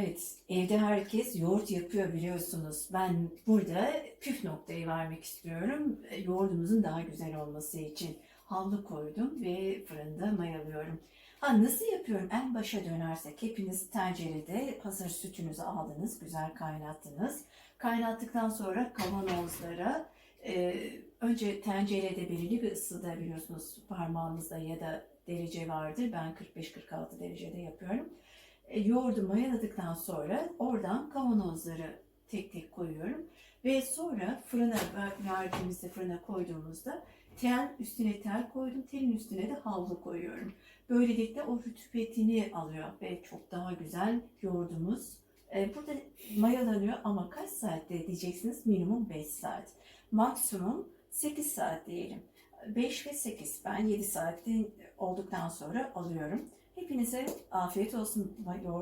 Evet, evde herkes yoğurt yapıyor biliyorsunuz. Ben burada püf noktayı vermek istiyorum. E, Yoğurdumuzun daha güzel olması için havlu koydum ve fırında mayalıyorum. Ha nasıl yapıyorum? En başa dönersek hepiniz tencerede hazır sütünüzü aldınız, güzel kaynattınız. Kaynattıktan sonra kavanozlara e, önce tencerede belirli bir ısıda biliyorsunuz parmağınızda ya da derece vardır. Ben 45-46 derecede yapıyorum. E, yoğurdu mayaladıktan sonra oradan kavanozları tek tek koyuyorum. Ve sonra fırına ver- verdiğimizde fırına koyduğumuzda tel üstüne tel koydum. Telin üstüne de havlu koyuyorum. Böylelikle o rütubetini alıyor ve çok daha güzel yoğurdumuz. E, burada mayalanıyor ama kaç saatte diyeceksiniz? Minimum 5 saat. Maksimum 8 saat diyelim. 5 ve 8. Ben 7 saatte olduktan sonra alıyorum. Hepinize afiyet olsun. Yoğurt